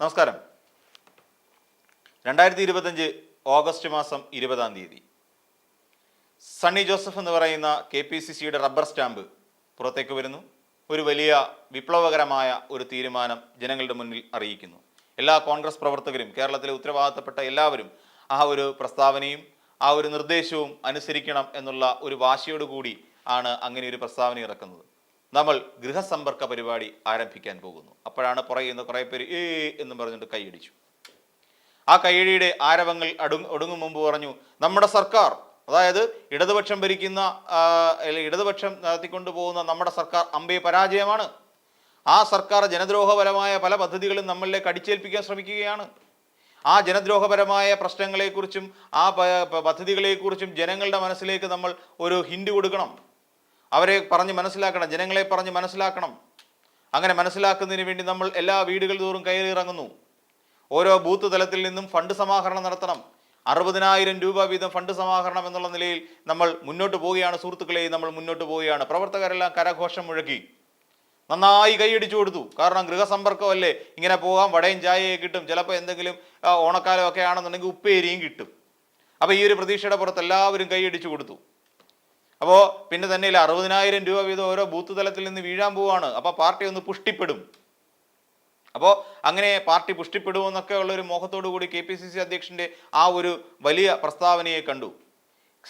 നമസ്കാരം. രണ്ടായിരത്തി ഇരുപത്തഞ്ച് ഓഗസ്റ്റ് മാസം ഇരുപതാം തീയതി. സണ്ണി ജോസഫ് എന്ന് പറയുന്ന കെ പി സി സിയുടെ റബ്ബർ സ്റ്റാമ്പ് പുറത്തേക്ക് വരുന്നു. ഒരു വലിയ വിപ്ലവകരമായ ഒരു തീരുമാനം ജനങ്ങളുടെ മുന്നിൽ അറിയിക്കുന്നു. എല്ലാ കോൺഗ്രസ് പ്രവർത്തകരും കേരളത്തിലെ ഉത്തരവാദിത്തപ്പെട്ട എല്ലാവരും ആ ഒരു പ്രസ്താവനയും ആ ഒരു നിർദ്ദേശവും അനുസരിക്കണം എന്നുള്ള ഒരു വാശിയോടുകൂടി ആണ് അങ്ങനെ ഒരു പ്രസ്താവന ഇറക്കുന്നത്. നമ്മൾ ഗൃഹസമ്പർക്ക പരിപാടി ആരംഭിക്കാൻ പോകുന്നു. അപ്പോഴാണ് പുറകെ കുറേ പേര് ഏ എന്ന് പറഞ്ഞിട്ട് കൈയടിച്ചു. ആ കൈയടിയുടെ ആരവങ്ങൾ അടു ഒടുങ്ങും മുമ്പ് പറഞ്ഞു നമ്മുടെ സർക്കാർ അതായത് ഇടതുപക്ഷം ഭരിക്കുന്ന ഇടതുപക്ഷം നടത്തിക്കൊണ്ടു പോകുന്ന നമ്മുടെ സർക്കാർ അമ്പേ പരാജയമാണ്. ആ സർക്കാർ ജനദ്രോഹപരമായ പല പദ്ധതികളും നമ്മളിലേക്ക് അടിച്ചേൽപ്പിക്കാൻ ശ്രമിക്കുകയാണ്. ആ ജനദ്രോഹപരമായ പ്രശ്നങ്ങളെക്കുറിച്ചും ആ പദ്ധതികളെക്കുറിച്ചും ജനങ്ങളുടെ മനസ്സിലേക്ക് നമ്മൾ ഒരു ഹിൻഡ് കൊടുക്കണം. അവരെ പറഞ്ഞ് മനസ്സിലാക്കണം ജനങ്ങളെ പറഞ്ഞ് മനസ്സിലാക്കണം. അങ്ങനെ മനസ്സിലാക്കുന്നതിന് വേണ്ടി നമ്മൾ എല്ലാ വീടുകൾ തോറും കയറി ഇറങ്ങുന്നു. ഓരോ ബൂത്ത് തലത്തിൽ നിന്നും ഫണ്ട് സമാഹരണം നടത്തണം. അറുപതിനായിരം രൂപ വീതം ഫണ്ട് സമാഹരണം എന്നുള്ള നിലയിൽ നമ്മൾ മുന്നോട്ട് പോവുകയാണ്. സുഹൃത്തുക്കളെ നമ്മൾ മുന്നോട്ട് പോവുകയാണ്. പ്രവർത്തകരെല്ലാം കരഘോഷം മുഴക്കി. നന്നായി കൈയടിച്ചു കൊടുത്തു. കാരണം ഗൃഹസമ്പർക്കമല്ലേ? ഇങ്ങനെ പോകാം വടയും ചായയും കിട്ടും. ചിലപ്പോൾ എന്തെങ്കിലും ഓണക്കാലമൊക്കെ ആണെന്നുണ്ടെങ്കിൽ ഉപ്പേരിയും കിട്ടും. അപ്പോൾ ഈ ഒരു പ്രതീക്ഷയുടെ പുറത്ത് എല്ലാവരും കൈയടിച്ചു കൊടുത്തു. അപ്പോൾ പിന്നെ തന്നെ ഇല്ല അറുപതിനായിരം രൂപ വീതം ഓരോ ബൂത്ത് തലത്തിൽ നിന്ന് വീഴാൻ പോവാണ്. അപ്പോൾ പാർട്ടി ഒന്ന് പുഷ്ടിപ്പെടും. അപ്പോൾ അങ്ങനെ പാർട്ടി പുഷ്ടിപ്പെടുമെന്നൊക്കെ ഉള്ള ഒരു മോഹത്തോടു കൂടി കെ പി സി സി അധ്യക്ഷന്റെ ആ ഒരു വലിയ പ്രസ്താവനയെ കണ്ടു.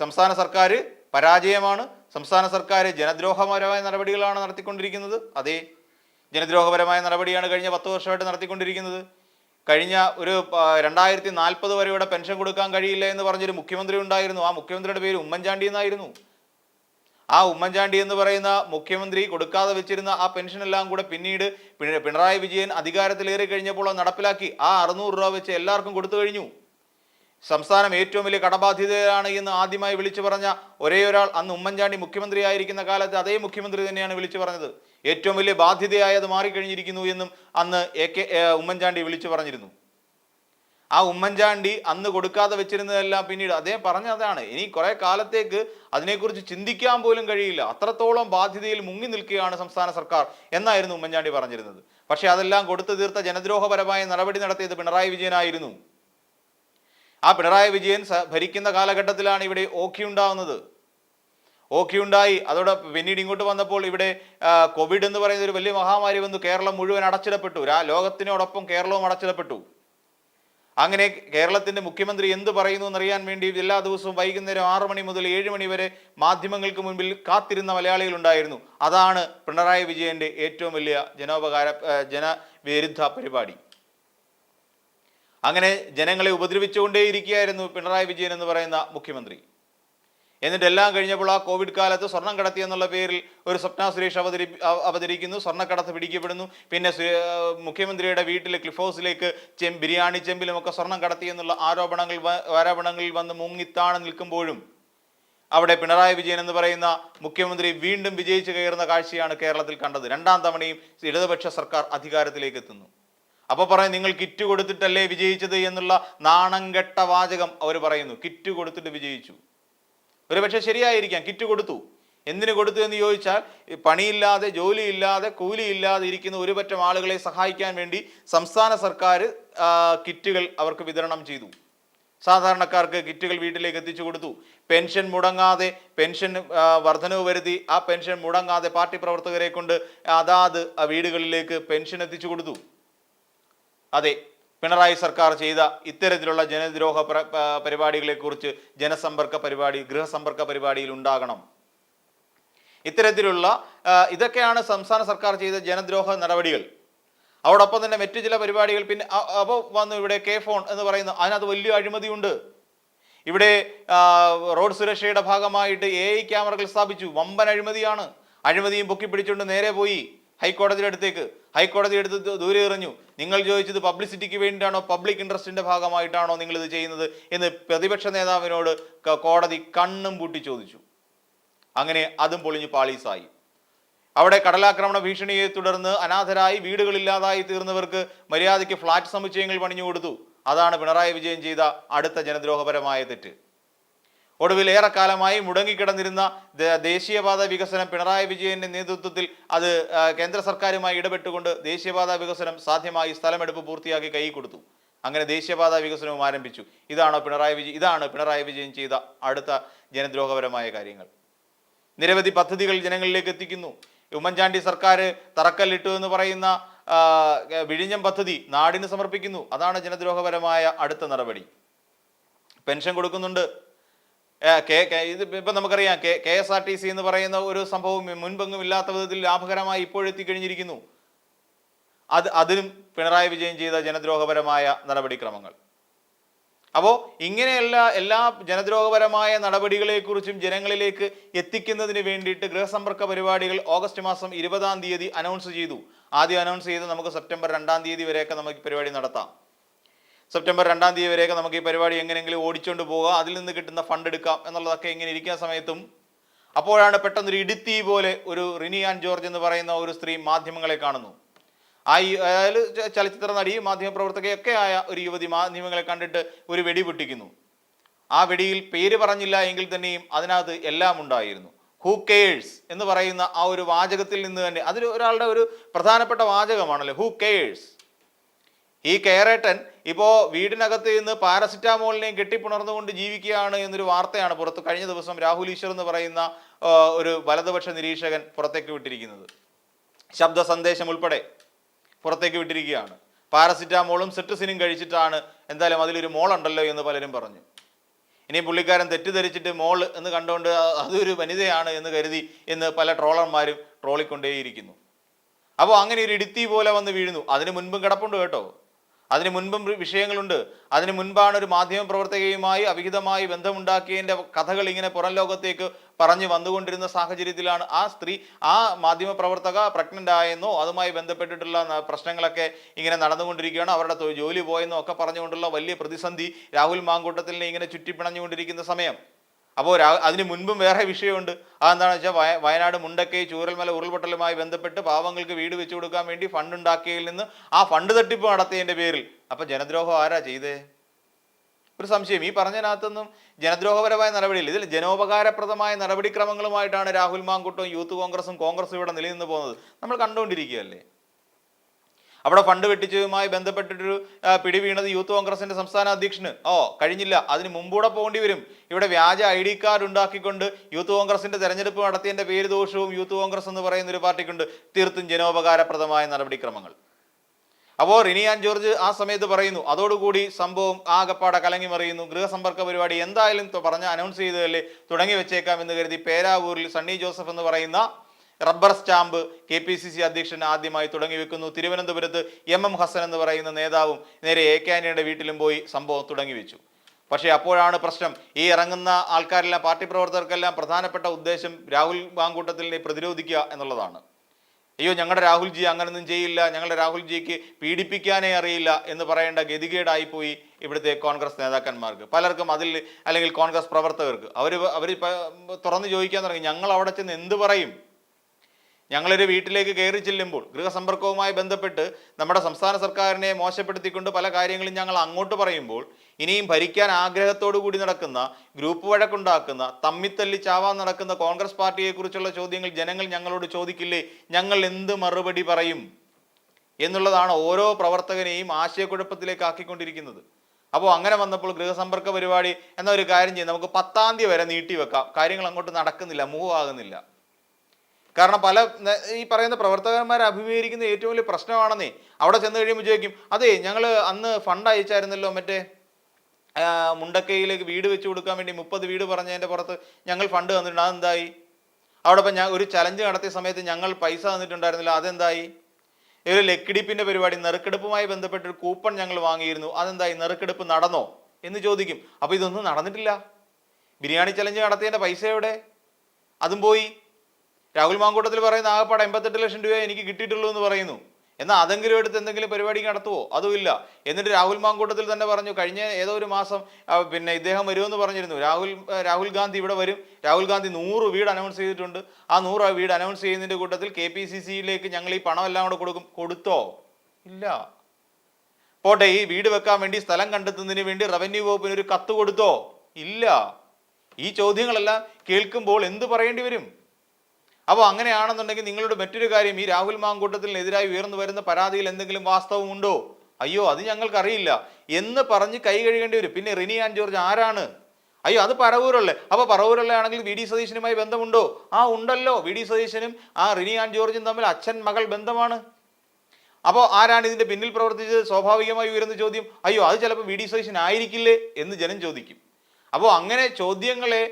സംസ്ഥാന സർക്കാർ പരാജയമാണ്. സംസ്ഥാന സർക്കാർ ജനദ്രോഹപരമായ നടപടികളാണ് നടത്തിക്കൊണ്ടിരിക്കുന്നത്. അതേ ജനദ്രോഹപരമായ നടപടിയാണ് കഴിഞ്ഞ പത്ത് വർഷമായിട്ട് നടത്തിക്കൊണ്ടിരിക്കുന്നത്. കഴിഞ്ഞ ഒരു രണ്ടായിരത്തി നാൽപ്പത് വരെയുടെ പെൻഷൻ കൊടുക്കാൻ കഴിയില്ല എന്ന് പറഞ്ഞൊരു മുഖ്യമന്ത്രി ഉണ്ടായിരുന്നു. ആ മുഖ്യമന്ത്രിയുടെ പേര് ഉമ്മൻചാണ്ടി എന്നായിരുന്നു ആ ഉമ്മൻചാണ്ടി എന്ന് പറയുന്ന മുഖ്യമന്ത്രി കൊടുക്കാതെ വെച്ചിരുന്ന ആ പെൻഷൻ എല്ലാം കൂടെ പിന്നീട് പിണറായി വിജയൻ അധികാരത്തിലേറി കഴിഞ്ഞപ്പോൾ നടപ്പിലാക്കി. ആ അറുന്നൂറ് രൂപ വെച്ച് എല്ലാവർക്കും കൊടുത്തു കഴിഞ്ഞു. സംസ്ഥാനം ഏറ്റവും വലിയ കടബാധ്യതയാണ് എന്ന് ആദ്യമായി വിളിച്ചു പറഞ്ഞ ഒരേ ഒരാൾ അന്ന് ഉമ്മൻചാണ്ടി മുഖ്യമന്ത്രി ആയിരിക്കുന്ന കാലത്ത് അതേ മുഖ്യമന്ത്രി തന്നെയാണ് വിളിച്ചു പറഞ്ഞത്. ഏറ്റവും വലിയ ബാധ്യതയായി അത് മാറിക്കഴിഞ്ഞിരിക്കുന്നു എന്നും അന്ന് എ കെ ഉമ്മൻചാണ്ടി വിളിച്ചു പറഞ്ഞിരുന്നു. ആ ഉമ്മൻചാണ്ടി അന്ന് കൊടുക്കാതെ വെച്ചിരുന്നതെല്ലാം പിന്നീട് അദ്ദേഹം പറഞ്ഞതാണ് ഇനി കുറെ കാലത്തേക്ക് അതിനെക്കുറിച്ച് ചിന്തിക്കാൻ പോലും കഴിയില്ല. അത്രത്തോളം ബാധ്യതയിൽ മുങ്ങി നിൽക്കുകയാണ് സംസ്ഥാന സർക്കാർ എന്നായിരുന്നു ഉമ്മൻചാണ്ടി പറഞ്ഞിരുന്നത്. പക്ഷേ അതെല്ലാം കൊടുത്തു തീർത്ത ജനദ്രോഹപരമായ നടപടി നടത്തിയത് പിണറായി വിജയനായിരുന്നു. ആ പിണറായി വിജയൻ ഭരിക്കുന്ന കാലഘട്ടത്തിലാണ് ഇവിടെ ഓഖി ഉണ്ടാവുന്നത്. ഓഖി ഉണ്ടായി. അതോടെ പിന്നീട് ഇങ്ങോട്ട് വന്നപ്പോൾ ഇവിടെ കോവിഡ് എന്ന് പറയുന്ന ഒരു വലിയ മഹാമാരി വന്നു കേരളം മുഴുവൻ അടച്ചിടപ്പെട്ടു. ലോകത്തിനോടൊപ്പം കേരളവും അടച്ചിടപ്പെട്ടു. അങ്ങനെ കേരളത്തിന്റെ മുഖ്യമന്ത്രി എന്ത് പറയുന്നു എന്നറിയാൻ വേണ്ടി എല്ലാ ദിവസവും വൈകുന്നേരം ആറു മണി മുതൽ ഏഴ് മണി വരെ മാധ്യമങ്ങൾക്ക് മുൻപിൽ കാത്തിരുന്ന മലയാളികളുണ്ടായിരുന്നു അതാണ് പിണറായി വിജയന്റെ ഏറ്റവും വലിയ ജനോപകാര ജനവിരുദ്ധ പരിപാടി. അങ്ങനെ ജനങ്ങളെ ഉപദ്രവിച്ചുകൊണ്ടേയിരിക്കുകയായിരുന്നു പിണറായി വിജയൻ എന്ന് പറയുന്ന മുഖ്യമന്ത്രി. എന്നിട്ട് എല്ലാം കഴിഞ്ഞപ്പോൾ ആ കോവിഡ് കാലത്ത് സ്വർണം കടത്തി എന്നുള്ള പേരിൽ ഒരു സ്വപ്ന സുരേഷ് അവതരി അവ- അവതരിക്കുന്നു. സ്വർണക്കടത്ത് പിടിക്കപ്പെടുന്നു. പിന്നെ മുഖ്യമന്ത്രിയുടെ വീട്ടിലെ ക്ലിഫ് ഹൗസിലേക്ക് ചെം ബിരിയാണി ചെമ്പിലും ഒക്കെ സ്വർണം കടത്തി എന്നുള്ള ആരോപണങ്ങൾ ആരോപണങ്ങളിൽ വന്ന് മുങ്ങിത്താണ് നിൽക്കുമ്പോഴും അവിടെ പിണറായി വിജയൻ എന്ന് പറയുന്ന മുഖ്യമന്ത്രി വീണ്ടും വിജയിച്ചു കയറുന്ന കാഴ്ചയാണ് കേരളത്തിൽ കണ്ടത്. രണ്ടാം തവണയും ഇടതുപക്ഷ സർക്കാർ അധികാരത്തിലേക്ക് എത്തുന്നു. അപ്പോൾ പറയും നിങ്ങൾ കിറ്റ് കൊടുത്തിട്ടല്ലേ വിജയിച്ചത് എന്നുള്ള നാണം കെട്ട വാചകം അവർ പറയുന്നു. കിറ്റ് കൊടുത്തിട്ട് വിജയിച്ചു. ഒരു പക്ഷേ ശരിയായിരിക്കാം കിറ്റ് കൊടുത്തു. എന്തിനു കൊടുത്തു എന്ന് ചോദിച്ചാൽ പണിയില്ലാതെ ജോലിയില്ലാതെ കൂലിയില്ലാതെ ഇരിക്കുന്ന ഒരുപറ്റം ആളുകളെ സഹായിക്കാൻ വേണ്ടി സംസ്ഥാന സർക്കാർ കിറ്റുകൾ അവർക്ക് വിതരണം ചെയ്തു. സാധാരണക്കാർക്ക് കിറ്റുകൾ വീട്ടിലേക്ക് എത്തിച്ചു കൊടുത്തു. പെൻഷൻ മുടങ്ങാതെ പെൻഷൻ വർധനവ് വരുത്തി ആ പെൻഷൻ മുടങ്ങാതെ പാർട്ടി പ്രവർത്തകരെ കൊണ്ട് അതാത് വീടുകളിലേക്ക് പെൻഷൻ എത്തിച്ചു കൊടുത്തു. അതെ പിണറായി സർക്കാർ ചെയ്ത ഇത്തരത്തിലുള്ള ജനദ്രോഹ പരിപാടികളെക്കുറിച്ച് ജനസമ്പർക്ക പരിപാടി ഗൃഹസമ്പർക്ക പരിപാടിയിൽ ഉണ്ടാകണം. ഇത്തരത്തിലുള്ള ഇതൊക്കെയാണ് സംസ്ഥാന സർക്കാർ ചെയ്ത ജനദ്രോഹ നടപടികൾ. അതോടൊപ്പം തന്നെ മറ്റു ചില പരിപാടികൾ പിന്നെ അപ്പോൾ വന്നു ഇവിടെ കെ ഫോൺ എന്ന് പറയുന്ന അതിനകത്ത് വലിയ അഴിമതിയുണ്ട്. ഇവിടെ റോഡ് സുരക്ഷയുടെ ഭാഗമായിട്ട് എ ഐ ക്യാമറകൾ സ്ഥാപിച്ചു. വമ്പൻ അഴിമതിയാണ്. അഴിമതിയും പൊക്കി പിടിച്ചുകൊണ്ട് നേരെ പോയി ഹൈക്കോടതിയുടെ അടുത്തേക്ക്. ഹൈക്കോടതി എടുത്ത് ദൂരെ എറിഞ്ഞു. നിങ്ങൾ ചോദിച്ചത് പബ്ലിസിറ്റിക്ക് വേണ്ടിയിട്ടാണോ പബ്ലിക് ഇൻട്രസ്റ്റിന്റെ ഭാഗമായിട്ടാണോ നിങ്ങൾ ഇത് ചെയ്യുന്നത് എന്ന് പ്രതിപക്ഷ നേതാവിനോട് കോടതി കണ്ണും പൂട്ടി ചോദിച്ചു. അങ്ങനെ അതും പൊളിഞ്ഞു പാളീസായി. അവിടെ കടലാക്രമണ ഭീഷണിയെ തുടർന്ന് അനാഥരായി വീടുകളില്ലാതായി തീർന്നവർക്ക് മര്യാദയ്ക്ക് ഫ്ളാറ്റ് സമുച്ചയങ്ങൾ പണിഞ്ഞു കൊടുത്തു. അതാണ് പിണറായി വിജയൻ ചെയ്ത അടുത്ത ജനദ്രോഹപരമായ തെറ്റ്. ഒടുവിൽ ഏറെക്കാലമായി മുടങ്ങിക്കിടന്നിരുന്ന ദേശീയപാത വികസനം പിണറായി വിജയന്റെ നേതൃത്വത്തിൽ അത് കേന്ദ്ര സർക്കാരുമായി ഇടപെട്ടുകൊണ്ട് ദേശീയപാത വികസനം സാധ്യമായി സ്ഥലമെടുപ്പ് പൂർത്തിയാക്കി കൈ കൊടുത്തു. അങ്ങനെ ദേശീയപാത വികസനവും ആരംഭിച്ചു. ഇതാണോ പിണറായി വിജയൻ ഇതാണ് പിണറായി വിജയൻ ചെയ്ത അടുത്ത ജനദ്രോഹപരമായ കാര്യങ്ങൾ. നിരവധി പദ്ധതികൾ ജനങ്ങളിലേക്ക് എത്തിക്കുന്നു. ഉമ്മൻചാണ്ടി സർക്കാർ തറക്കല്ലിട്ടു എന്ന് പറയുന്ന വിഴിഞ്ഞം പദ്ധതി നാടിന് സമർപ്പിക്കുന്നു. അതാണ് ജനദ്രോഹപരമായ അടുത്ത നടപടി. പെൻഷൻ കൊടുക്കുന്നുണ്ട്. ഇത് ഇപ്പം നമുക്കറിയാം. K K S R T C എന്ന് പറയുന്ന ഒരു സംഭവം മുൻപെങ്ങും ഇല്ലാത്ത വിധത്തിൽ ലാഭകരമായി ഇപ്പോഴെത്തിക്കഴിഞ്ഞിരിക്കുന്നു അത് അതിനും പിണറായി വിജയൻ ചെയ്ത ജനദ്രോഹപരമായ നടപടിക്രമങ്ങൾ. അപ്പോൾ ഇങ്ങനെയുള്ള എല്ലാ ജനദ്രോഹപരമായ നടപടികളെക്കുറിച്ചും ജനങ്ങളിലേക്ക് എത്തിക്കുന്നതിന് വേണ്ടിയിട്ട് ഗൃഹസമ്പർക്ക പരിപാടികൾ ഓഗസ്റ്റ് മാസം ഇരുപതാം തീയതി അനൗൺസ് ചെയ്തു. ആദ്യം അനൗൺസ് ചെയ്ത് നമുക്ക് സെപ്റ്റംബർ രണ്ടാം തീയതി വരെയൊക്കെ നമുക്ക് പരിപാടി നടത്താം. സെപ്റ്റംബർ രണ്ടാം തീയതി വരെയൊക്കെ നമുക്ക് ഈ പരിപാടി എങ്ങനെയെങ്കിലും ഓടിച്ചുകൊണ്ട് പോകാം. അതിൽ നിന്ന് കിട്ടുന്ന ഫണ്ട് എടുക്കാം എന്നുള്ളതൊക്കെ ഇങ്ങനെ ഇരിക്കുന്ന സമയത്തും അപ്പോഴാണ് പെട്ടെന്നൊരു ഇടുത്തി പോലെ ഒരു റിനി ആൻഡ് ജോർജ് എന്ന് പറയുന്ന ഒരു സ്ത്രീ മാധ്യമങ്ങളെ കാണുന്നു. ആ ച- ചലച്ചിത്ര നടി മാധ്യമപ്രവർത്തകയൊക്കെ ആയ ഒരു യുവതി മാധ്യമങ്ങളെ കണ്ടിട്ട് ഒരു വെടി പൊട്ടിക്കുന്നു. ആ വെടിയിൽ പേര് പറഞ്ഞില്ല എങ്കിൽ തന്നെയും അതിനകത്ത് എല്ലാം ഉണ്ടായിരുന്നു. ഹൂ കെയേഴ്സ് എന്ന് പറയുന്ന ആ ഒരു വാചകത്തിൽ നിന്ന് തന്നെ. അതിൽ ഒരാളുടെ ഒരു പ്രധാനപ്പെട്ട വാചകമാണല്ലോ. ഹൂ കെയേഴ്സ് ഈ കെയറേട്ടൻ ഇപ്പോൾ വീടിനകത്ത് നിന്ന് പാരസിറ്റാമോളിനെയും കെട്ടിപ്പുണർന്നുകൊണ്ട് ജീവിക്കുകയാണ് എന്നൊരു വാർത്തയാണ് പുറത്ത് കഴിഞ്ഞ ദിവസം രാഹുൽ ഈശ്വർ എന്ന് പറയുന്ന ഒരു വലതുപക്ഷ നിരീക്ഷകൻ പുറത്തേക്ക് വിട്ടിരിക്കുന്നത്. ശബ്ദ സന്ദേശം ഉൾപ്പെടെ പുറത്തേക്ക് വിട്ടിരിക്കുകയാണ്. പാരസിറ്റാമോളും സെട്രിസിനും കഴിച്ചിട്ടാണ് എന്തായാലും അതിലൊരു മോളുണ്ടല്ലോ എന്ന് പലരും പറഞ്ഞു. ഇനി പുള്ളിക്കാരൻ തെറ്റിദ്ധരിച്ചിട്ട് മോൾ എന്ന് കണ്ടുകൊണ്ട് അതൊരു വനിതയാണ് എന്ന് കരുതി എന്ന് പല ട്രോളർമാരും ട്രോളിക്കൊണ്ടേയിരിക്കുന്നു. അപ്പോൾ അങ്ങനെ ഒരു ഇടുത്തി പോലെ വന്ന് വീഴുന്നു. അതിന് മുൻപും കിടപ്പുണ്ട് കേട്ടോ. അതിന് മുൻപും വിഷയങ്ങളുണ്ട്. അതിന് മുൻപാണ് ഒരു മാധ്യമ പ്രവർത്തകയുമായി അവിഹിതമായി ബന്ധമുണ്ടാക്കിയതിന്റെ കഥകൾ ഇങ്ങനെ പുറം ലോകത്തേക്ക് പറഞ്ഞു വന്നുകൊണ്ടിരുന്ന സാഹചര്യത്തിലാണ് ആ സ്ത്രീ ആ മാധ്യമ പ്രവർത്തക പ്രഗ്നന്റ് ആയെന്നോ അതുമായി ബന്ധപ്പെട്ടിട്ടുള്ള പ്രശ്നങ്ങളൊക്കെ ഇങ്ങനെ നടന്നുകൊണ്ടിരിക്കുകയാണ്. അവരുടെ ജോലി പോയെന്നോ ഒക്കെ പറഞ്ഞുകൊണ്ടുള്ള വലിയ പ്രതിസന്ധി രാഹുൽ മാങ്കൂട്ടത്തിനെ ഇങ്ങനെ ചുറ്റിപ്പിണഞ്ഞുകൊണ്ടിരിക്കുന്ന സമയം. അപ്പോൾ അതിന് മുൻപും വേറെ വിഷയമുണ്ട്. അതെന്താണെന്ന് വെച്ചാൽ വയ വയനാട് മുണ്ടക്കൈ ചൂരൽമല ഉരുൾപൊട്ടലുമായി ബന്ധപ്പെട്ട് പാവങ്ങൾക്ക് വീട് വെച്ചു കൊടുക്കാൻ വേണ്ടി ഫണ്ട് ഉണ്ടാക്കിയതിൽ നിന്ന് ആ ഫണ്ട് തട്ടിപ്പ് നടത്തിയതിന്റെ പേരിൽ. അപ്പം ജനദ്രോഹം ആരാ ചെയ്തേ? ഒരു സംശയം. ഈ പറഞ്ഞതിനകത്തൊന്നും ജനദ്രോഹപരമായ നടപടിയില്ല. ഇതിൽ ജനോപകാരപ്രദമായ നടപടിക്രമങ്ങളുമായിട്ടാണ് രാഹുൽ മാങ്കുട്ടും യൂത്ത് കോൺഗ്രസും കോൺഗ്രസും ഇവിടെ നിലനിന്ന് പോകുന്നത്. നമ്മൾ കണ്ടുകൊണ്ടിരിക്കുകയല്ലേ? അവിടെ ഫണ്ട് വെട്ടിച്ചതുമായി ബന്ധപ്പെട്ടിട്ടൊരു പിടി വീണത് യൂത്ത് കോൺഗ്രസിന്റെ സംസ്ഥാന അധ്യക്ഷന്. ഓ കഴിഞ്ഞില്ല. അതിന് മുമ്പൂടെ പോകേണ്ടി വരും. ഇവിടെ വ്യാജ ഐ ഡി കാർഡ് ഉണ്ടാക്കിക്കൊണ്ട് യൂത്ത് കോൺഗ്രസിന്റെ തെരഞ്ഞെടുപ്പ് നടത്തിയതിന്റെ പേര് ദോഷവും യൂത്ത് കോൺഗ്രസ് എന്ന് പറയുന്ന ഒരു പാർട്ടിക്കുണ്ട്. തീർത്തും ജനോപകാരപ്രദമായ നടപടിക്രമങ്ങൾ. അപ്പോൾ റിനിയാൻ ജോർജ് ആ സമയത്ത് പറയുന്നു അതോടുകൂടി സംഭവം ആകപ്പാടെ കലങ്ങി മറിയുന്നു. ഗൃഹസമ്പർക്ക പരിപാടി എന്തായാലും പറഞ്ഞ അനൗൺസ് ചെയ്തതല്ലേ തുടങ്ങി വെച്ചേക്കാം എന്ന് കരുതി പേരാവൂരിൽ സണ്ണി ജോസഫ് എന്ന് പറയുന്ന rubber stamp K P C C അധ്യക്ഷൻ ആദ്യമായി തുടങ്ങി വെക്കുന്നു. തിരുവനന്തപുരത്ത് എം എം ഹസൻ എന്ന് പറയുന്ന നേതാവും നേരെ എ കെ ആന്റണിയുടെ വീട്ടിലും പോയി സംഭവം തുടങ്ങി വെച്ചു. പക്ഷേ അപ്പോഴാണ് പ്രശ്നം. ഈ ഇറങ്ങുന്ന ആൾക്കാരെല്ലാം പാർട്ടി പ്രവർത്തകർക്കെല്ലാം പ്രധാനപ്പെട്ട ഉദ്ദേശം രാഹുൽ മാങ്കൂട്ടത്തിനെ പ്രതിരോധിക്കുക എന്നുള്ളതാണ്. അയ്യോ ഞങ്ങളുടെ രാഹുൽജി അങ്ങനൊന്നും ചെയ്യില്ല. ഞങ്ങളുടെ രാഹുൽജിക്ക് പീഡിപ്പിക്കാനേ അറിയില്ല എന്ന് പറയേണ്ട ഗതികേടായിപ്പോയി ഇവിടുത്തെ കോൺഗ്രസ് നേതാക്കന്മാർക്ക്. പലർക്കും അതിൽ അല്ലെങ്കിൽ കോൺഗ്രസ് പ്രവർത്തകർക്ക്. അവർ അവർ തുറന്ന് ചോദിക്കാൻ തുടങ്ങി. ഞങ്ങൾ അവിടെ ചെന്ന് എന്ത് പറയും? ഞങ്ങളൊരു വീട്ടിലേക്ക് കയറി ചെല്ലുമ്പോൾ ഗൃഹസമ്പർക്കവുമായി ബന്ധപ്പെട്ട് നമ്മുടെ സംസ്ഥാന സർക്കാരിനെ മോശപ്പെടുത്തിക്കൊണ്ട് പല കാര്യങ്ങളും ഞങ്ങൾ അങ്ങോട്ട് പറയുമ്പോൾ ഇനിയും ഭരിക്കാൻ ആഗ്രഹത്തോടു കൂടി നടക്കുന്ന ഗ്രൂപ്പ് വഴക്കുണ്ടാക്കുന്ന തമ്മിത്തല്ലി ചാവാൻ നടക്കുന്ന കോൺഗ്രസ് പാർട്ടിയെക്കുറിച്ചുള്ള ചോദ്യങ്ങൾ ജനങ്ങൾ ഞങ്ങളോട് ചോദിക്കില്ലേ? ഞങ്ങൾ എന്ത് മറുപടി പറയും? എന്നുള്ളതാണ് ഓരോ പ്രവർത്തകനെയും ആശയക്കുഴപ്പത്തിലേക്ക് ആക്കിക്കൊണ്ടിരിക്കുന്നത്. അപ്പോൾ അങ്ങനെ വന്നപ്പോൾ ഗൃഹസമ്പർക്ക പരിപാടി എന്ന ഒരു കാര്യം ചെയ്യും നമുക്ക് പത്താം തീയതി വരെ നീട്ടി വെക്കാം. കാര്യങ്ങൾ അങ്ങോട്ട് നടക്കുന്നില്ല മൂവ് ആകുന്നില്ല. കാരണം പല ഈ പറയുന്ന പ്രവർത്തകന്മാർ അഭിമുഖീകരിക്കുന്ന ഏറ്റവും വലിയ പ്രശ്നമാണെന്നേ. അവിടെ ചെന്ന് കഴിയുമ്പോൾ ചോദിക്കും അതെ ഞങ്ങൾ അന്ന് ഫണ്ട് അയച്ചായിരുന്നല്ലോ മറ്റേ മുണ്ടക്കൈയിലേക്ക് വീട് വെച്ച് കൊടുക്കാൻ വേണ്ടി മുപ്പത് വീട് പറഞ്ഞതിന്റെ പുറത്ത് ഞങ്ങൾ ഫണ്ട് തന്നിട്ടുണ്ട്. അതെന്തായി? അവിടെ ഇപ്പം ഞാൻ ഒരു ചലഞ്ച് നടത്തിയ സമയത്ത് ഞങ്ങൾ പൈസ തന്നിട്ടുണ്ടായിരുന്നില്ല. അതെന്തായി? ഒരു ലക്കിടിപ്പിന്റെ പരിപാടി നെറുക്കെടുപ്പുമായി ബന്ധപ്പെട്ട് ഒരു കൂപ്പൺ ഞങ്ങൾ വാങ്ങിയിരുന്നു. അതെന്തായി? നെറുക്കെടുപ്പ് നടന്നോ? എന്ന് ചോദിക്കും. അപ്പോൾ ഇതൊന്നും നടന്നിട്ടില്ല. ബിരിയാണി ചലഞ്ച് നടത്തിയതിന്റെ പൈസ എവിടെ? അതും പോയി. രാഹുൽ മാങ്കൂട്ടത്തിൽ പറയുന്ന ആകപ്പാടെ എൺപത്തെട്ട് ലക്ഷം രൂപ എനിക്ക് കിട്ടിയിട്ടുള്ളൂ എന്ന് പറയുന്നു. എന്നാൽ അതെങ്കിലും എടുത്ത് എന്തെങ്കിലും പരിപാടി നടത്തുവോ? അതുമില്ല. എന്നിട്ട് രാഹുൽ മാങ്കൂട്ടത്തിൽ തന്നെ പറഞ്ഞു കഴിഞ്ഞ ഏതോ ഒരു മാസം പിന്നെ ഇദ്ദേഹം വരുമെന്ന് പറഞ്ഞിരുന്നു. രാഹുൽ രാഹുൽ ഗാന്ധി ഇവിടെ വരും. രാഹുൽ ഗാന്ധി നൂറ് വീട് അനൗൺസ് ചെയ്തിട്ടുണ്ട്. ആ നൂറ് വീട് അനൗൺസ് ചെയ്യുന്നതിന്റെ കൂട്ടത്തിൽ കെ പി സി സിയിലേക്ക് ഞങ്ങൾ ഈ പണം എല്ലാം കൂടെ കൊടുക്കും. കൊടുത്തോ? ഇല്ല. പോട്ടെ ഈ വീട് വെക്കാൻ വേണ്ടി സ്ഥലം കണ്ടെത്തുന്നതിന് വേണ്ടി റവന്യൂ വകുപ്പിന് ഒരു കത്ത് കൊടുത്തോ? ഇല്ല. ഈ ചോദ്യങ്ങളെല്ലാം കേൾക്കുമ്പോൾ എന്ത് പറയേണ്ടി വരും? അപ്പോൾ അങ്ങനെയാണെന്നുണ്ടെങ്കിൽ നിങ്ങളുടെ മറ്റൊരു കാര്യം ഈ രാഹുൽ മാങ്കൂട്ടത്തിനെതിരായി ഉയർന്നു വരുന്ന പരാതിയിൽ എന്തെങ്കിലും വാസ്തവമുണ്ടോ അയ്യോ അത് ഞങ്ങൾക്കറിയില്ല. എന്ന് പറഞ്ഞ് കൈ കഴുകേണ്ടി വരും. പിന്നെ റിനി ആൻഡ് ജോർജ് ആരാണ്? അയ്യോ അത് പറവൂരല്ലേ അപ്പോൾ പറവൂരല്ലേ ആണെങ്കിൽ വി ഡി സതീശനുമായി ബന്ധമുണ്ടോ? ആ ഉണ്ടല്ലോ. വി ഡി സതീശനും ആ റിനി ആൻഡ് ജോർജും തമ്മിൽ അച്ഛൻ മകൾ ബന്ധമാണ്. അപ്പോൾ ആരാണ് ഇതിന്റെ പിന്നിൽ പ്രവർത്തിച്ചത്? സ്വാഭാവികമായി ഉയരുന്ന ചോദ്യം അയ്യോ അത് ചിലപ്പോൾ വി ഡി സതീശൻ ആയിരിക്കില്ലേ എന്ന് ജനം ചോദിക്കും. അപ്പോൾ അങ്ങനെ ചോദ്യങ്ങളെ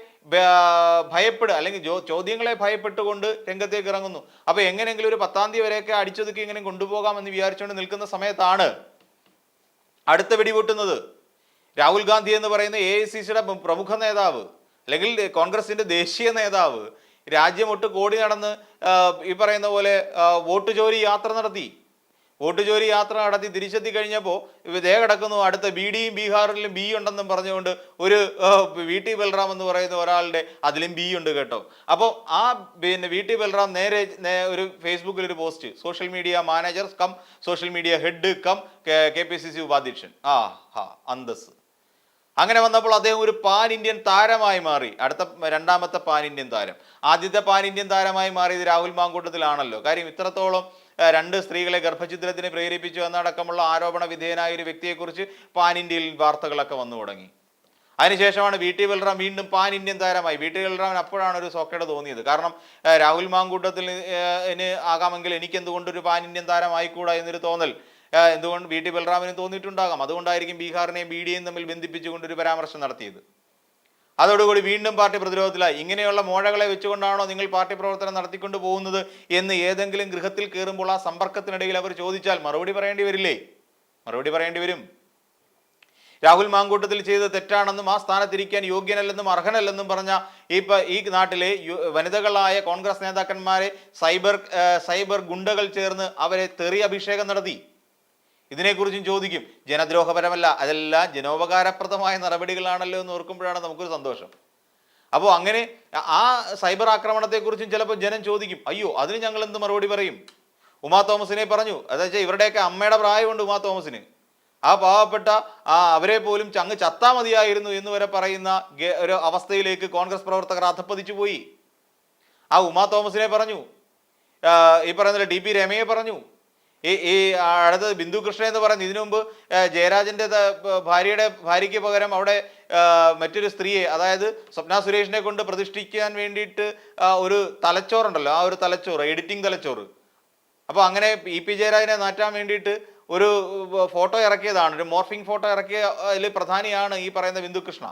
ഭയപ്പെടുക അല്ലെങ്കിൽ ചോദ്യങ്ങളെ ഭയപ്പെട്ടുകൊണ്ട് രംഗത്തേക്ക് ഇറങ്ങുന്നു. അപ്പൊ എങ്ങനെയെങ്കിലും ഒരു പത്താം തീയതി വരെയൊക്കെ അടിച്ചൊതുക്കി ഇങ്ങനെ കൊണ്ടുപോകാമെന്ന് വിചാരിച്ചുകൊണ്ട് നിൽക്കുന്ന സമയത്താണ് അടുത്ത വെടിപൊട്ടുന്നത് രാഹുൽ ഗാന്ധി എന്ന് പറയുന്ന എ ഐ സി സിയുടെ പ്രമുഖ നേതാവ് അല്ലെങ്കിൽ കോൺഗ്രസിന്റെ ദേശീയ നേതാവ് രാജ്യമൊട്ട് കോടി നടന്ന് ഈ പറയുന്ന പോലെ വോട്ട് ചോരി യാത്ര നടത്തി. വോട്ട് ചോരി യാത്ര നടത്തി തിരിച്ചെത്തി കഴിഞ്ഞപ്പോൾ ദേ കിടക്കുന്നു. അടുത്ത ബി ഡിയും ബീഹാറിലും ബി ഉണ്ടെന്നും പറഞ്ഞുകൊണ്ട് ഒരു വി ടി ബൽറാം എന്ന് പറയുന്ന ഒരാളുടെ അതിലും ബി ഉണ്ട് കേട്ടോ. അപ്പോൾ ആ പിന്നെ വി ടി ബൽറാം നേരെ ഒരു ഫേസ്ബുക്കിൽ ഒരു post. Social media manager cum social media head cum K P C C ഉപാധ്യക്ഷൻ. ആ ഹാ അന്തസ്. അങ്ങനെ വന്നപ്പോൾ അദ്ദേഹം ഒരു പാൻ ഇന്ത്യൻ താരമായി മാറി. അടുത്ത രണ്ടാമത്തെ പാൻ ഇന്ത്യൻ താരം. ആദ്യത്തെ പാൻ ഇന്ത്യൻ താരമായി മാറിയത് രാഹുൽ മാങ്കൂട്ടത്തിലാണല്ലോ. കാര്യം ഇത്രത്തോളം രണ്ട് സ്ത്രീകളെ ഗർഭഛിദ്രത്തിന് പ്രേരിപ്പിച്ചു എന്നടക്കമുള്ള ആരോപണ വിധേയനായ ഒരു വ്യക്തിയെക്കുറിച്ച് പാൻ ഇന്ത്യയിൽ വാർത്തകളൊക്കെ വന്നു തുടങ്ങി. അതിനുശേഷമാണ് വി ടി ബൽറാം വീണ്ടും പാൻ ഇന്ത്യൻ താരമായി. വി ടി ബൽറാമിന് അപ്പോഴാണ് ഒരു സോക്കേട് തോന്നിയത്. കാരണം രാഹുൽ മാങ്കൂട്ടത്തിൽ ആകാമെങ്കിൽ എനിക്ക് എന്തുകൊണ്ടൊരു പാൻ ഇന്ത്യൻ താരമായിക്കൂടാ എന്നൊരു തോന്നൽ എന്തുകൊണ്ട് വി ടി ബൽറാമിനും തോന്നിയിട്ടുണ്ടാകാം. അതുകൊണ്ടായിരിക്കും ബീഹാറിനെയും ബി ഡിയെയും തമ്മിൽ ബന്ധിപ്പിച്ചുകൊണ്ട് ഒരു പരാമർശം നടത്തിയത്. അതോടുകൂടി വീണ്ടും പാർട്ടി പ്രതിരോധത്തിലായി. ഇങ്ങനെയുള്ള മോഴകളെ വെച്ചുകൊണ്ടാണോ നിങ്ങൾ പാർട്ടി പ്രവർത്തനം നടത്തിക്കൊണ്ട് പോകുന്നത് എന്ന് ഏതെങ്കിലും ഗൃഹത്തിൽ കയറുമ്പോൾ ആ സമ്പർക്കത്തിനിടയിൽ അവർ ചോദിച്ചാൽ മറുപടി പറയേണ്ടി വരില്ലേ? മറുപടി പറയേണ്ടി വരും. രാഹുൽ മാങ്കൂട്ടത്തിൽ ചെയ്ത് തെറ്റാണെന്നും ആ സ്ഥാനത്തിരിക്കാൻ യോഗ്യനല്ലെന്നും അർഹനല്ലെന്നും പറഞ്ഞ ഇപ്പൊ ഈ നാട്ടിലെ വനിതകളായ കോൺഗ്രസ് നേതാക്കന്മാരെ സൈബർ സൈബർ ഗുണ്ടകൾ ചേർന്ന് അവരെ തെറി അഭിഷേകം നടത്തി. ഇതിനെക്കുറിച്ചും ചോദിക്കും. ജനദ്രോഹപരമല്ല അതെല്ലാം ജനോപകാരപ്രദമായ നടപടികളാണല്ലോ എന്ന് ഓർക്കുമ്പോഴാണ് നമുക്കൊരു സന്തോഷം. അപ്പോൾ അങ്ങനെ ആ സൈബർ ആക്രമണത്തെക്കുറിച്ചും ചിലപ്പോൾ ജനം ചോദിക്കും അയ്യോ അതിന് ഞങ്ങൾ എന്ത് മറുപടി പറയും? ഉമാ തോമസിനെ പറഞ്ഞു അതായത് ഇവരുടെയൊക്കെ അമ്മയുടെ പ്രായമുണ്ട് ഉമാ തോമസിന്. ആ പാവപ്പെട്ട ആ അവരെ പോലും ചങ്ങ് ചത്താ മതിയായിരുന്നു എന്ന് വരെ പറയുന്ന ഒരു അവസ്ഥയിലേക്ക് കോൺഗ്രസ് പ്രവർത്തകർ അധപ്പതിച്ചു പോയി. ആ ഉമാ തോമസിനെ പറഞ്ഞു ഈ പറയുന്ന ഡി പി രമയെ പറഞ്ഞു ഈ ഈ അടുത്തത് ബിന്ദു കൃഷ്ണ എന്ന് പറയുന്നത് ഇതിനു മുമ്പ് ജയരാജന്റെ ഭാര്യയുടെ ഭാര്യയ്ക്ക് പകരം അവിടെ മറ്റൊരു സ്ത്രീയെ അതായത് സ്വപ്ന സുരേഷിനെ കൊണ്ട് പ്രതിഷ്ഠിക്കാൻ വേണ്ടിയിട്ട് ഒരു തലച്ചോറുണ്ടല്ലോ ആ ഒരു തലച്ചോറ് എഡിറ്റിംഗ് തലച്ചോറ്. അപ്പോൾ അങ്ങനെ ഇ പി ജയരാജനെ മാറ്റാൻ വേണ്ടിയിട്ട് ഒരു ഫോട്ടോ ഇറക്കിയതാണ് ഒരു മോർഫിംഗ് ഫോട്ടോ ഇറക്കിയ അതിൽ പ്രധാനിയാണ് ഈ പറയുന്ന ബിന്ദുകൃഷ്ണ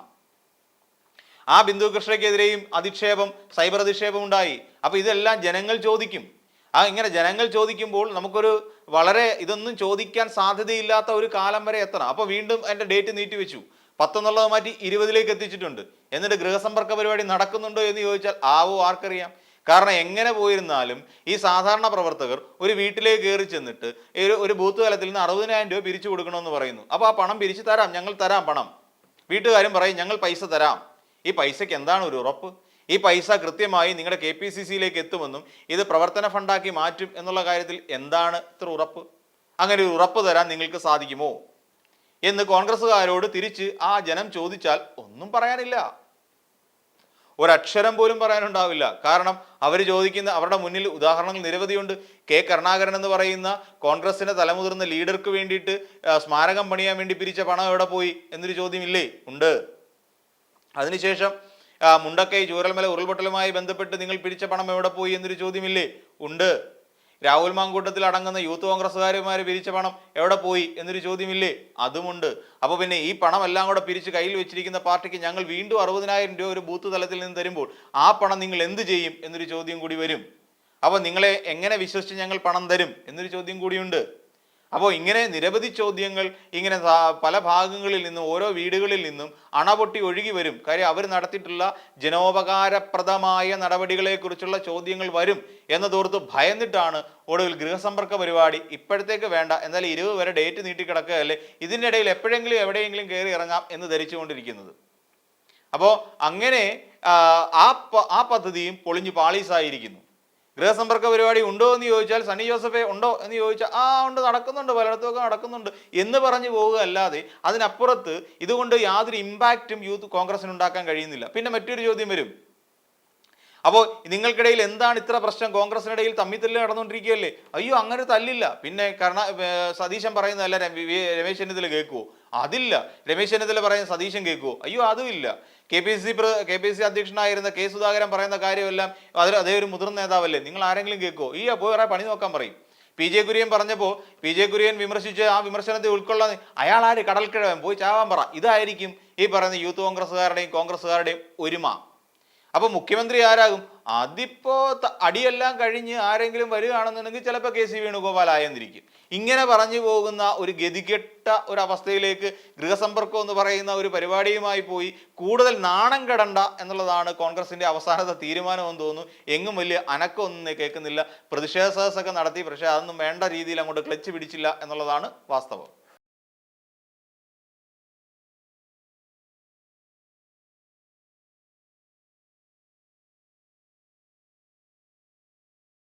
ആ ബിന്ദു കൃഷ്ണയ്ക്കെതിരെയും അധിക്ഷേപം സൈബർ അധിക്ഷേപം ഉണ്ടായി. അപ്പോൾ ഇതെല്ലാം ജനങ്ങൾ ചോദിക്കും. ആ ഇങ്ങനെ ജനങ്ങൾ ചോദിക്കുമ്പോൾ നമുക്കൊരു വളരെ ഇതൊന്നും ചോദിക്കാൻ സാധ്യതയില്ലാത്ത ഒരു കാലം വരെ എത്തണം. അപ്പോൾ വീണ്ടും എന്റെ ഡേറ്റ് നീട്ടിവെച്ചു പത്തെന്നുള്ളത് മാറ്റി ഇരുപതിലേക്ക് എത്തിച്ചിട്ടുണ്ട്. എന്നിട്ട് ഗൃഹസമ്പർക്ക പരിപാടി നടക്കുന്നുണ്ടോ എന്ന് ചോദിച്ചാൽ ആവോ ആർക്കറിയാം. കാരണം എങ്ങനെ പോയിരുന്നാലും ഈ സാധാരണ പ്രവർത്തകർ ഒരു വീട്ടിലേക്ക് കയറി ചെന്നിട്ട് ഒരു ഒരു ബൂത്ത് തലത്തിൽ നിന്ന് അറുപതിനായിരം രൂപ പിരിച്ചു കൊടുക്കണമെന്ന് പറയുന്നു. അപ്പോൾ ആ പണം പിരിച്ചു തരാം ഞങ്ങൾ തരാം പണം. വീട്ടുകാരും പറയും ഞങ്ങൾ പൈസ തരാം. ഈ പൈസയ്ക്ക് എന്താണ് ഒരു ഉറപ്പ്? ഈ പൈസ കൃത്യമായി നിങ്ങളുടെ കെ പി സി സിയിലേക്ക് എത്തുമെന്നും ഇത് പ്രവർത്തന ഫണ്ടാക്കി മാറ്റും എന്നുള്ള കാര്യത്തിൽ എന്താണ് ഇത്ര ഉറപ്പ്? അങ്ങനെ ഒരു ഉറപ്പ് തരാൻ നിങ്ങൾക്ക് സാധിക്കുമോ? എന്ന് കോൺഗ്രസ്സുകാരോട് തിരിച്ച് ആ ജനം ചോദിച്ചാൽ ഒന്നും പറയാനില്ല. ഒരക്ഷരം പോലും പറയാനുണ്ടാവില്ല. കാരണം അവർ ചോദിക്കുന്ന അവരുടെ മുന്നിൽ ഉദാഹരണങ്ങൾ നിരവധിയുണ്ട്. കെ കരുണാകരൻ എന്ന് പറയുന്ന കോൺഗ്രസിന്റെ തലമുതിർന്ന ലീഡർക്ക് വേണ്ടിയിട്ട് സ്മാരകം പണിയാൻ വേണ്ടി പിരിച്ച പണം എവിടെ പോയി എന്നൊരു ചോദ്യമില്ലേ? ഉണ്ട്. അതിനുശേഷം മുണ്ടക്കൈ ചൂരൽമല ഉരുൾപൊട്ടലുമായി ബന്ധപ്പെട്ട് നിങ്ങൾ പിരിച്ച പണം എവിടെ പോയി എന്നൊരു ചോദ്യമില്ലേ? ഉണ്ട്. രാഹുൽ മാങ്കൂട്ടത്തിൽ അടങ്ങുന്ന യൂത്ത് കോൺഗ്രസ്സുകാരുമാർ പിരിച്ച പണം എവിടെ പോയി എന്നൊരു ചോദ്യമില്ലേ? അതുമുണ്ട് അപ്പോൾ പിന്നെ ഈ പണം എല്ലാം കൂടെ പിരിച്ച് കയ്യിൽ വെച്ചിരിക്കുന്ന പാർട്ടിക്ക് ഞങ്ങൾ വീണ്ടും അറുപതിനായിരം രൂപ ഒരു ബൂത്ത് തലത്തിൽ നിന്ന് തരുമ്പോൾ ആ പണം നിങ്ങൾ എന്ത് ചെയ്യും എന്നൊരു ചോദ്യം കൂടി വരും. അപ്പോൾ നിങ്ങളെ എങ്ങനെ വിശ്വസിച്ച് ഞങ്ങൾ പണം തരും എന്നൊരു ചോദ്യം കൂടിയുണ്ട്. അപ്പോൾ ഇങ്ങനെ നിരവധി ചോദ്യങ്ങൾ ഇങ്ങനെ പല ഭാഗങ്ങളിൽ നിന്നും ഓരോ വീടുകളിൽ നിന്നും അണപൊട്ടി ഒഴുകി വരും. കാര്യം അവർ നടത്തിയിട്ടുള്ള ജനോപകാരപ്രദമായ നടപടികളെക്കുറിച്ചുള്ള ചോദ്യങ്ങൾ വരും എന്നതോർത്ത് ഭയന്നിട്ടാണ് ഒടുവിൽ ഗൃഹസമ്പർക്ക പരിപാടി ഇപ്പോഴത്തേക്ക് വേണ്ട. എന്നാൽ ഇരുപത് വരെ ഡേറ്റ് നീട്ടിക്കിടക്കുകയല്ലേ ഇതിന്റെ ഇടയിൽ എപ്പോഴെങ്കിലും എവിടെയെങ്കിലും കയറി ഇറങ്ങാം എന്ന് ധരിച്ചുകൊണ്ടിരിക്കുന്നത്. അപ്പോൾ അങ്ങനെ ആ, ആ ആ പദ്ധതിയും പൊളിഞ്ഞു പാളീസായിരിക്കുന്നു. ഗൃഹസമ്പർക്ക പരിപാടി ഉണ്ടോ എന്ന് ചോദിച്ചാൽ സണ്ണി ജോസഫെ ഉണ്ടോ എന്ന് ചോദിച്ചാൽ ആ ഉണ്ട് നടക്കുന്നുണ്ട് പലയിടത്തുമൊക്കെ നടക്കുന്നുണ്ട് എന്ന് പറഞ്ഞു പോവുക അല്ലാതെ അതിനപ്പുറത്ത് ഇതുകൊണ്ട് യാതൊരു ഇമ്പാക്റ്റും യൂത്ത് കോൺഗ്രസിന് ഉണ്ടാക്കാൻ കഴിയുന്നില്ല. പിന്നെ മറ്റൊരു ചോദ്യം വരും. അപ്പോൾ നിങ്ങൾക്കിടയിൽ എന്താണ് ഇത്ര പ്രശ്നം? കോൺഗ്രസിനിടയിൽ തമ്മിത്തല്ല് നടന്നുകൊണ്ടിരിക്കുകയല്ലേ? അയ്യോ അങ്ങനെ തല്ലില്ല. പിന്നെ കർണ സതീശൻ പറയുന്നതല്ല രമേശ് ചെന്നിത്തല കേൾക്കുവോ? അതില്ല. രമേശ് ചെന്നിത്തല പറയുന്ന സതീശൻ കേൾക്കുവോ? അയ്യോ അതുമില്ല K P C K P C അധ്യക്ഷനായിരുന്ന K Sudhakaran പറയുന്ന കാര്യമെല്ലാം അതിൽ അതേ ഒരു മുതിർന്ന നേതാവല്ലേ? നിങ്ങൾ ആരെങ്കിലും കേൾക്കുമോ ഈ പോയി വേറെ പണി നോക്കാൻ പറയും. പി ജെ കുര്യൻ പറഞ്ഞപ്പോൾ പി ജെ കുര്യൻ വിമർശിച്ച് ആ വിമർശനത്തെ ഉൾക്കൊള്ളാൻ അയാൾ ആര്? കടൽക്കിഴവൻ. പോയി ചാവാൻ പറ. ഇതായിരിക്കും ഈ പറയുന്ന യൂത്ത് കോൺഗ്രസ്സുകാരുടെയും കോൺഗ്രസ്സുകാരുടെയും ഒരുമ. അപ്പോൾ മുഖ്യമന്ത്രി ആരാകും? അതിപ്പോ അടിയെല്ലാം കഴിഞ്ഞ് ആരെങ്കിലും വരികയാണെന്നുണ്ടെങ്കിൽ ചിലപ്പോൾ കെ സി വേണുഗോപാൽ ആയെന്നിരിക്കും ഇങ്ങനെ പറഞ്ഞു പോകുന്ന ഒരു ഗതികെട്ട ഒരു അവസ്ഥയിലേക്ക് ഗൃഹസമ്പർക്കം എന്ന് പറയുന്ന ഒരു പരിപാടിയുമായി പോയി കൂടുതൽ നാണം കെടണ്ട എന്നുള്ളതാണ് കോൺഗ്രസിന്റെ അവസാനത്തെ തീരുമാനമെന്ന് തോന്നുന്നു. എങ്ങും വലിയ അനക്കമൊന്നും കേൾക്കുന്നില്ല. പ്രതിഷേധ സദസ്സൊക്കെ നടത്തി പക്ഷേ അതൊന്നും വേണ്ട രീതിയിൽ അങ്ങോട്ട് ക്ലച്ച് പിടിച്ചില്ല എന്നുള്ളതാണ് വാസ്തവം.